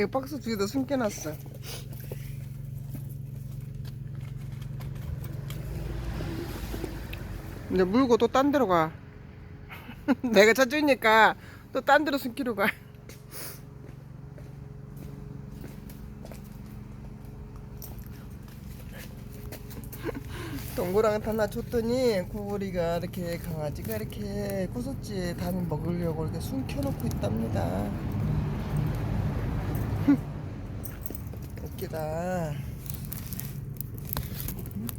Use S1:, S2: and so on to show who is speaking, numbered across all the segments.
S1: 이거 박스 뒤에다 숨겨놨어. 이제 물고 또 딴 데로 가. 내가 찾으니까 또 딴 데로 숨기러 가. 동그랑이 하나 줬더니 고구리가 이렇게 강아지가 이렇게 구석지에 담이 먹으려고 이렇게 숨겨놓고 있답니다. 웃기다.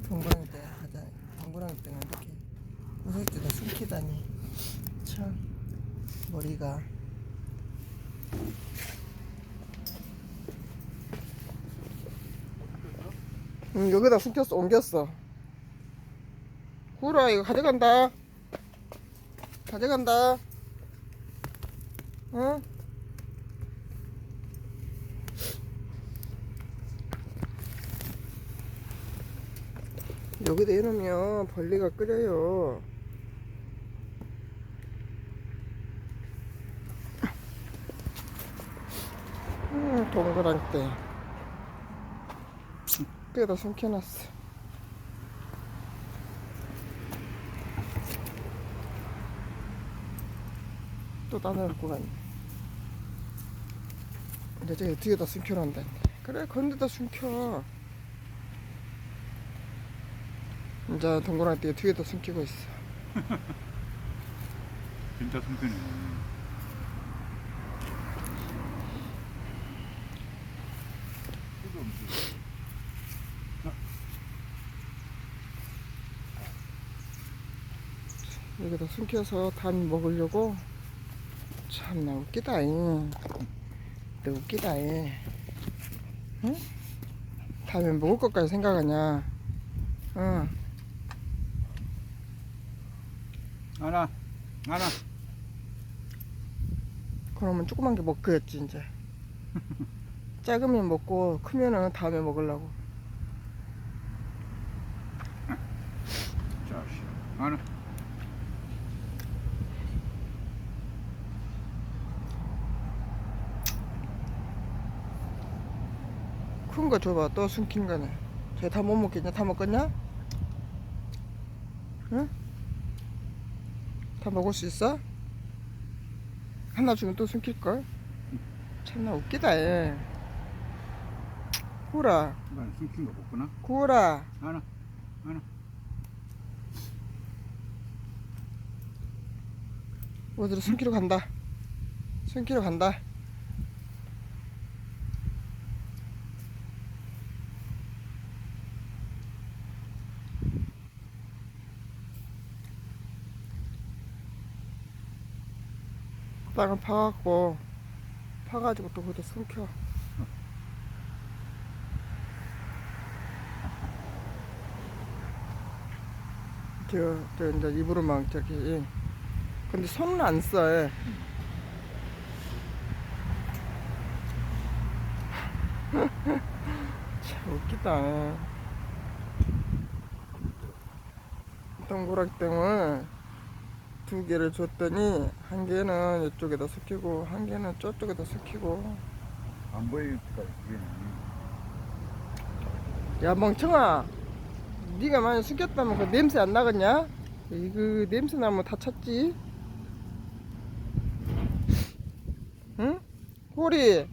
S1: 동그랑이 때 하자. 동그랑이 때는 이렇게 구석지에다 숨기다니. 참 머리가. 응, 여기다 숨겼어, 옮겼어. 구라 이거 가져간다. 가져간다. 어? 여기다 해놓으면 벌레가 끓여요. 음, 동그랗게. 뼈다 숨겨놨어. 또 따라 갖고 갔네. 이제 저기 뒤에다 숨겨놓는다. 그래, 건데다 숨겨. 이제 동그랗게 뒤에다 숨기고 있어.
S2: 진짜 숨기네.
S1: 여기다 숨겨서 단 먹으려고 참나 웃기다 잉. 너 웃기다 잉. 응? 다음에 먹을 것까지 생각하냐 응
S2: 하나, 하나.
S1: 그러면 조그만 게 먹겠지 이제 작으면 먹고 크면은 다음에 먹으려고
S2: 자식. 하나.
S1: 큰거 줘봐 또 숨긴 거네 쟤 다 못 먹겠냐 다 먹겠냐 응? 다 먹을 수 있어? 하나 주면 또 숨길걸? 참나 웃기다 얘 구라
S2: 난 숨긴 거 먹구나.
S1: 구라
S2: 하나, 하나.
S1: 어디로 숨기러 간다 숨기러 간다 땅을 파갖고 파가지고 또 거기다 숨겨 저, 저 이제 입으로 막 저기 근데 손은 안 써. 얘. 참 웃기다. 동그랗기 때문에 두 개를 줬더니 한 개는 이쪽에다 숙이고 한 개는 저쪽에다 숙이고
S2: 안 보이니까.
S1: 야 멍청아 네가 많이 숙였다면 그 냄새 안 나겠냐? 이거 냄새 나면 다 찼지 응? 호리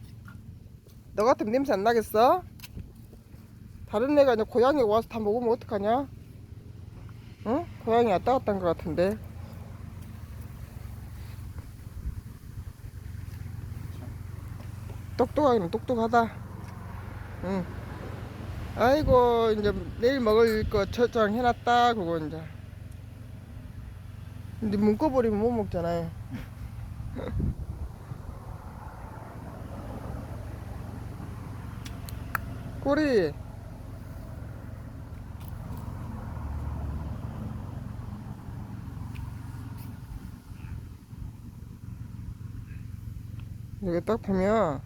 S1: 너 같으면 냄새 안 나겠어? 다른 애가 이제 고양이 와서 다 먹으면 어떡하냐? 응? 고양이 왔다 갔다 한 것 같은데 똑똑하기는 똑똑하다. 응. 아이고 이제 내일 먹을 거 저장 해놨다. 그거 이제. 근데 묶어버리면 못 먹잖아요 꼬리. 여기 딱 보면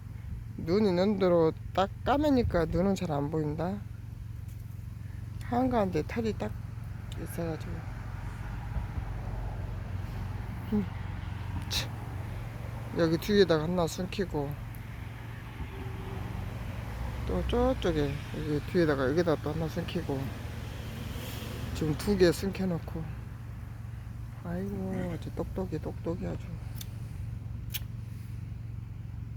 S1: 눈 있는 대로 딱 까매니까 눈은 잘 안 보인다. 한가한데 털이 딱 있어가지고. 음, 참. 여기 뒤에다가 하나 숨기고 또 저쪽에 여기 뒤에다가 여기다 또 하나 숨기고 지금 두 개 숨겨놓고 아이고 아주 똑똑이 똑똑이 아주